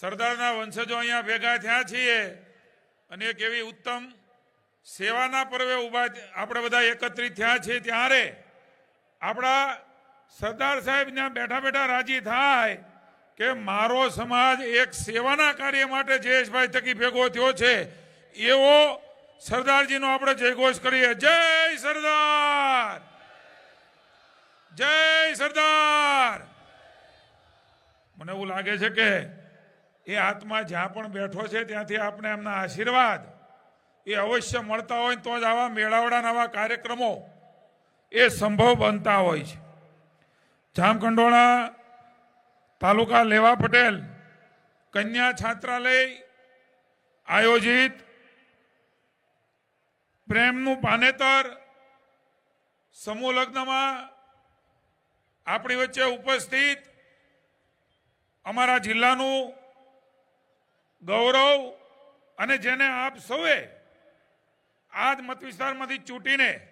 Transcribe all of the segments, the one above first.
સરદારના વંશજો અહીંયા ભેગા થયા છીએ. અને એક એવી ઉત્તમ સેવાના પર્વે ઊભા આપણે બધા એકત્રિત થયા છીએ ત્યારે આપણા સરદાર સાહેબ ત્યાં બેઠા બેઠા રાજી થાય કે મારો સમાજ એક સેવાના કાર્ય માટે જયેશભાઈ થકી ભેગો થયો છે. એવો સરદારજીનો આપણે જયઘોષ કરીએ. જય સરદાર! જય સરદાર! મને એવું લાગે છે કે એ આત્મા જ્યાં પણ બેઠો છે ત્યાંથી આપણે એમના આશીર્વાદ. એ અવશ્ય મળતા હોય તો જ આવા મેળાવડા આવા કાર્યક્રમો એ સંભવ બનતા હોય છે. જામકંડોળા તાલુકા લેવા પટેલ કન્યા છાત્રાલય આયોજિત પ્રેમનું પાનેતર સમૂહ લગ્નમાં આપણી વચ્ચે ઉપસ્થિત અમારા જિલ્લાનું ગૌરવ અને જેને આપ સૌએ આજ મત વિસ્તારમાંથી ચૂંટીને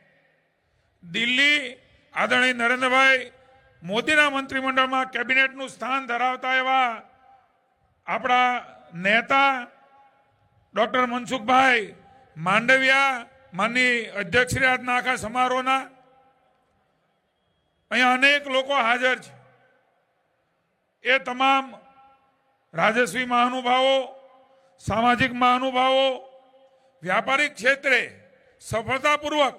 દિલ્હી આદરણીય નરેન્દ્રભાઈ મોદીના મંત્રીમંડળમાં કેબિનેટનું સ્થાન ધરાવતા એવા આપણા નેતા ડૉક્ટર મનસુખભાઈ માંડવિયા માનની અધ્યક્ષશ્રી આજના આખા સમારોહના, અહીંયા અનેક લોકો હાજર છે. એ તમામ રાજસ્વી મહાનુભાવો સામાજિક મહાનુભાવો, વ્યાપારિક ક્ષેત્રે સફળતાપૂર્વક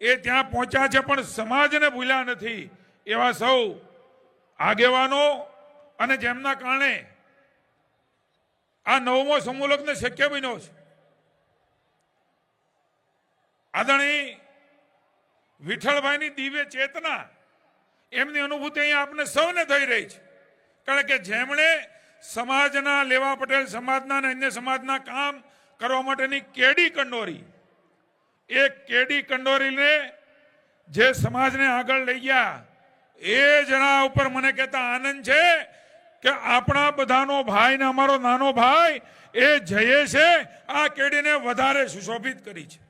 એ ત્યાં પહોંચ્યા છે પણ સમાજને ભૂલ્યા નથી એવા સૌ આગેવાનો અને જેમના કારણે આ નવમો સમૂહલગ્ન શક્ય બન્યો છે. આદરણી વિઠ્ઠલભાઈની દિવ્ય ચેતના એમની અનુભૂતિ અહીંયા આપણે સૌને થઈ રહી છે. કારણ કે જેમણે સમાજના લેવા પટેલ, સમાજના અને અન્ય સમાજના કામ કરવા માટેની કેડી કંડોરી. એ કેડી કંડોરીને જે સમાજને આગળ લઈ ગયા, એ જણા ઉપર મને કહેતા આનંદ છે કે આપણા બધાનો ભાઈ ને અમારો નાનો ભાઈ એ જયેશે, આ કેડીને વધારે સુશોભિત કરી છે.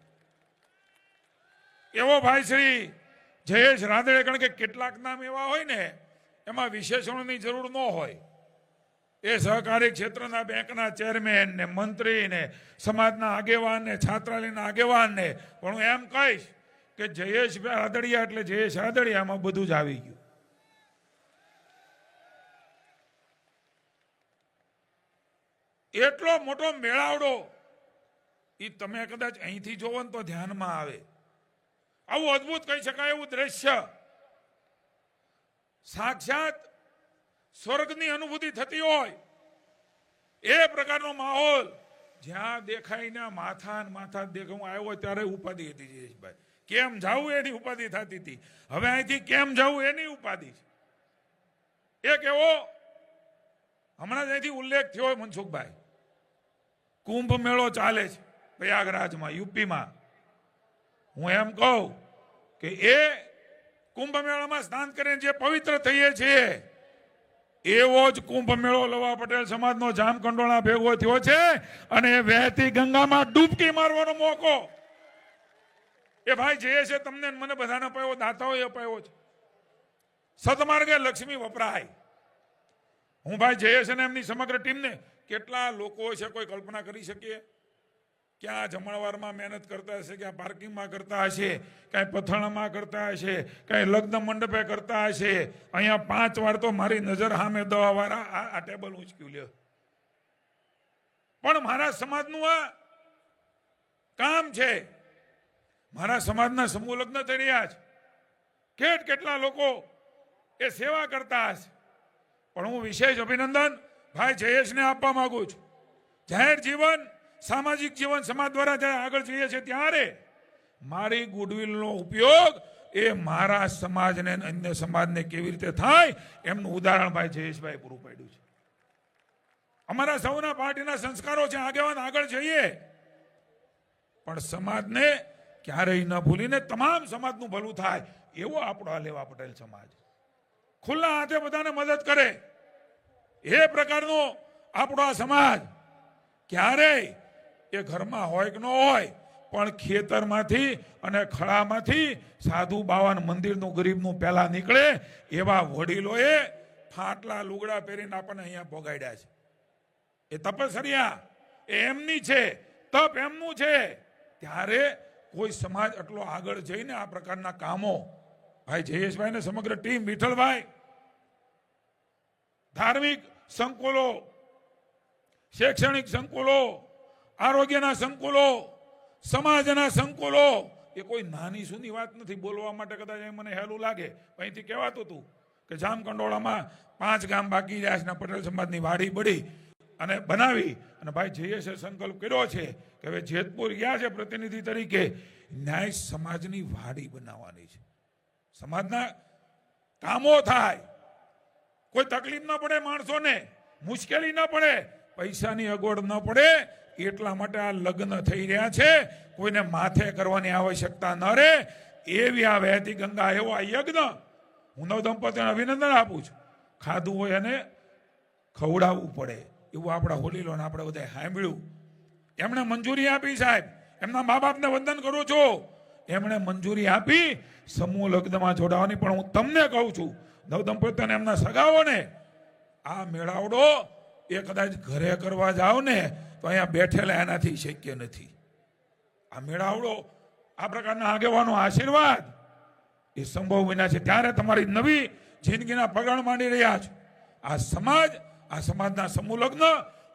એવો ભાઈ શ્રી જયેશ રાંદેડે કારણ કે કેટલાક નામ એવા હોય ને, એમાં વિશેષણોની જરૂર ન હોય. એ સહકારી ક્ષેત્રના બેંકના ચેરમેન ને મંત્રી ને સમાજના આગેવાન ને, છાત્રાલયના આગેવાન ને. પણ હું એમ કહીશ કે જયેશ આદળિયા એટલે જયેશ આદડિયામાં બધું જ આવી ગયું. એટલો મોટો મેળાવડો એ તમે કદાચ અહીંથી જોવો ને તો ધ્યાનમાં આવે. આવું અદ્ભુત કહી શકાય એવું દ્રશ્ય. સાક્ષાત સ્વર્ગની અનુભૂતિ થતી હોય, એ પ્રકારનો માહોલ જ્યાં દેખાઈને માથા માથા જ હું આવ્યો ત્યારે ઉપાધિ હતી જયેશભાઈ. કેમ જવું એની ઉપાધિ થતી હતી? હવે અહીંથી કેમ જવું એની ઉપાધિ છે? એક એવો હમણાં જ અહીંથી ઉલ્લેખ થયો મનસુખભાઈ. કુંભ મેળો ચાલે છે પ્રયાગરાજમાં, યુપીમાં. હું એમ કહું કે એ કુંભ મેળામાં સ્નાન કરીને જે પવિત્ર થઈએ છીએ એવો જ કુંભ મેળો લવા પટેલ સમાજનો જામકંડોળા ભેગો થયો છે અને વહેતી ગંગામાં ડૂબકી મારવાનો મોકો. એ ભાઈ જે છે તમને મને બધાને અપાયો એ અપાયો છે. સતમાર્ગે લક્ષ્મી વપરાય. હું ભાઈ જયેશ અને એમની સમગ્ર ટીમને કેટલા લોકો છે કોઈ કલ્પના કરી શકીએ? ક્યાં જમણવારમાં મહેનત કરતા હશે ક્યાં પાર્કિંગમાં કરતા હશે ક્યાંય પથાણામાં કરતા હશે ક્યાંય લગ્ન મંડપે કરતા હશે. અહીંયા પાંચ વાર તો મારી નજર સામે દવા વાળા આ આ ટેબલ ઉંચક્યું લ્યો. પણ મારા સમાજનું આ કામ છે. મારા સમાજના સમૂહ લગ્ન થઈ રહ્યા છે. કેટ કેટલા લોકો એ સેવા કરતા હશે. પણ હું વિશેષ અભિનંદન ભાઈ જયેશને આપવા માંગુ છું. જાહેર જીવન સામાજિક જીવન સમાજ દ્વારા જ્યારે આગળ જઈએ છીએ ત્યારે મારી ગુડવિલનો ઉપયોગ એ મારા સમાજને અન્ય સમાજને કેવી રીતે થાય એમનું ઉદાહરણ ભાઈ જયેશભાઈ પૂરું પાડ્યું છે. અમારા સૌના પાર્ટીના સંસ્કારો છે, આગેવાન આગળ જઈએ. પણ સમાજને ક્યારેય ન ભૂલીને તમામ સમાજનું ભલું થાય એવો આપણો આ લેવા પટેલ સમાજ. ખુલ્લા હાથે બધાને મદદ કરે. એ પ્રકારનો આપણો આ સમાજ ક્યારેય એ ઘરમાં હોય કે ન હોય, પણ ખેતરમાંથી અને ખળામાંથી સાધુ બાવાન મંદિરનું ગરીબનું પહેલા નીકળે, એવા વડીલોએ ફાટલા લુગડા પહેરીને આપણને અહીંયા પોગાડ્યા છે. એ તપસર્યા એ એમની છે, તપ એમનું છે. ત્યારે કોઈ સમાજ આટલો આગળ જઈને આ પ્રકારના કામો, ભાઈ જયેશભાઈ ને સમગ્ર ટીમ વિઠ્ઠલભાઈ, ધાર્મિક સંકુલો, શૈક્ષણિક સંકુલો આરોગ્યના સંકુલો, સમાજના સંકુલો, એ કોઈ નાની સુની વાત નથી. બોલવા માટે કદાચ એ મને હેલું લાગે અહીંથી કહેવાતું હતું કે જામકંડોળામાં પાંચ ગામ બાકી રહ્યા છે પટેલ સમાજની વાડી બળી અને બનાવી. અને ભાઈ જયેશે સંકલ્પ કર્યો છે કે હવે જેતપુર ગયા છે પ્રતિનિધિ તરીકે, ન્યાય સમાજની વાડી બનાવવાની છે. સમાજના કામો થાય. કોઈ તકલીફ ન પડે માણસોને, મુશ્કેલી ન પડે, પૈસાની અગવડ ન પડે એટલા માટે આ લગ્ન થઈ રહ્યા છે. કોઈને માથે કરવાની આવશ્યકતા ન રહે. એવી આ વહેતી ગંગા, એવો આ યજ્ઞ. હું નવ દંપતીને અભિનંદન આપું છું. ખાધું હોય એને ખવડાવવું પડે. એવું આપણા હોલીલોને આપણે બધા સાંભળ્યું. એમણે મંજૂરી આપી સાહેબ. એમના મા બાપને વંદન કરું છું. એમણે મંજૂરી આપી સમૂહ લગ્નમાં જોડાવાની. પણ હું તમને કહું છું, નવ દંપતીને એમના સગાઓને આ મેળાવડો એ કદાચ ઘરે કરવા જાઓ ને, તો અહીંયા બેઠેલા એનાથી શક્ય નથી. આ મેળાવડો આ પ્રકારના આગેવાનો આશીર્વાદ એ સંભવ બન્યા છે. ત્યારે તમારી નવી જિંદગીના પગણ માંડી રહ્યા છો. આ સમાજ, આ સમાજના સમૂહ લગ્ન,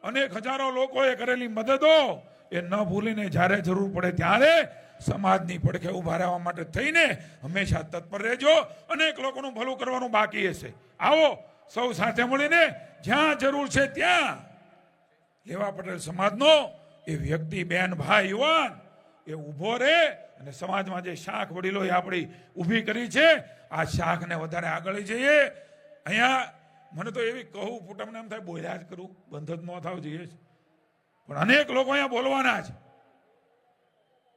અનેક હજારો લોકોએ કરેલી મદદો એ ન ભૂલીને જ્યારે જરૂર પડે ત્યારે સમાજની પડખે ઊભા રહેવા માટે થઈને હંમેશા તત્પર રહેજો. અનેક લોકોનું ભલું કરવાનું બાકી હશે. આવો સૌ સાથે મળીને જ્યાં જરૂર છે ત્યાં. એવા પટેલ સમાજનો એ વ્યક્તિ, બેન, ભાઈ, યુવાન, એ ઊભો રહે અને સમાજમાં જે શાખ વડીલો આપણી ઊભી કરી છે, આ શાખને વધારે આગળ જઈએ. અહીંયા મને તો એવી કહું તમને એમ થાય, બોલ્યા જ કરું, બંધ જ ન થાવ, જઈએ પણ અનેક લોકો અહીંયા બોલવાના છે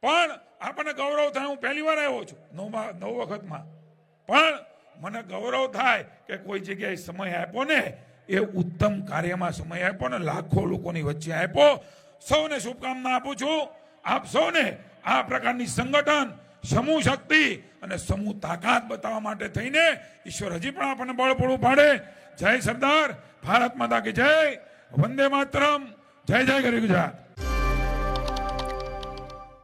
પણ આપણને ગૌરવ થાય, હું પહેલી વાર આવ્યો છું, નવમાં નવ વખતમાં. પણ મને ગૌરવ થાય કે કોઈ જગ્યાએ સમય આપ્યો ને, એ ઉત્તમ કાર્યમાં સમય આપ્યો ને, લાખો લોકોની વચ્ચે આપ્યો. સૌને શુભકામના આપું છું. આપ સૌને આ પ્રકારની સંગઠન, સમૂહ શક્તિ અને સમૂહ તાકાત બતાવવા માટે થઈને ઈશ્વર હજી પણ આપણને બળ પૂરું પાડે. જય સરદાર. ભારત માતા કી જય. વંદે માતરમ. જય જય ગરી ગુજરાત.